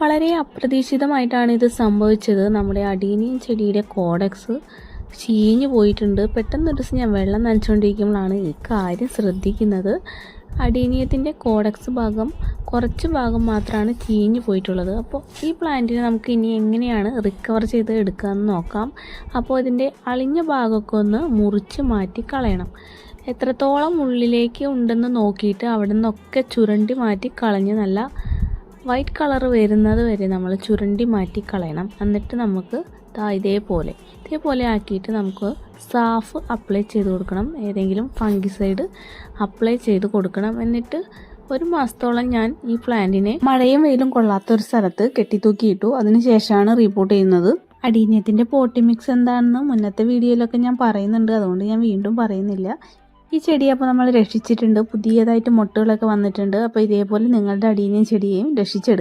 വളരെ അപ്രതീക്ഷിതമായിട്ടാണ് ഇത് സംഭവിച്ചത്. നമ്മുടെ അടീനിയൻ ചെടിയുടെ കോഡക്സ് ചീഞ്ഞു പോയിട്ടുണ്ട്. പെട്ടെന്ന് ഒരു ദിവസം ഞാൻ വെള്ളം നനച്ചുകൊണ്ടിരിക്കുമ്പോഴാണ് ഈ കാര്യം ശ്രദ്ധിക്കുന്നത്. അടീനിയത്തിന്റെ കോഡക്സ് ഭാഗം കുറച്ച് ഭാഗം മാത്രമാണ് ചീഞ്ഞു പോയിട്ടുള്ളത്. അപ്പോൾ ഈ പ്ലാന്റിനെ നമുക്ക് ഇനി എങ്ങനെയാണ് റിക്കവർ ചെയ്ത് എടുക്കാമെന്ന് നോക്കാം. അപ്പോൾ ഇതിന്റെ അളിഞ്ഞ ഭാഗമൊക്കെ ഒന്ന് മുറിച്ച് മാറ്റി കളയണം. എത്രത്തോളം ഉള്ളിലേക്ക് ഉണ്ടെന്ന് നോക്കിയിട്ട് അവിടെ നിന്നൊക്കെ ചുരണ്ടി മാറ്റി കളഞ്ഞ് നല്ല വൈറ്റ് കളർ വരുന്നത് വരെ നമ്മൾ ചുരണ്ടി മാറ്റി കളയണം. എന്നിട്ട് നമുക്ക് താ ഇതേപോലെ. ഇതേപോലെ ആക്കിയിട്ട് നമുക്ക് സാഫ് അപ്ലൈ ചെയ്ത് കൊടുക്കണം. ഏതെങ്കിലും ഫംഗിസൈഡ് അപ്ലൈ ചെയ്ത് കൊടുക്കണം. എന്നിട്ട് ഒരു മാസത്തോളം ഞാൻ ഈ പ്ലാന്റിനെ മഴയും വെയിലും കൊള്ളാത്ത ഒരു സ്ഥലത്ത് കെട്ടിത്തൂക്കിയിട്ടു അതിനുശേഷമാണ് റിപ്പോർട്ട് ചെയ്യുന്നത്. അടീനിയത്തിന്റെ പോട്ടി മിക്സ് എന്താണെന്ന് മുന്നത്തെ വീഡിയോയിലൊക്കെ ഞാൻ പറയുന്നുണ്ട്. അതുകൊണ്ട് ഞാൻ വീണ്ടും പറയുന്നില്ല. ഈ ചെടി അപ്പോൾ നമ്മൾ രക്ഷിച്ചിട്ടുണ്ട്. പുതിയതായിട്ട് മുട്ടുകളൊക്കെ വന്നിട്ടുണ്ട്. അപ്പോൾ ഇതേപോലെ നിങ്ങളുടെ അടിയനെയും ചെടിയെയും രക്ഷിച്ചെടുക്കും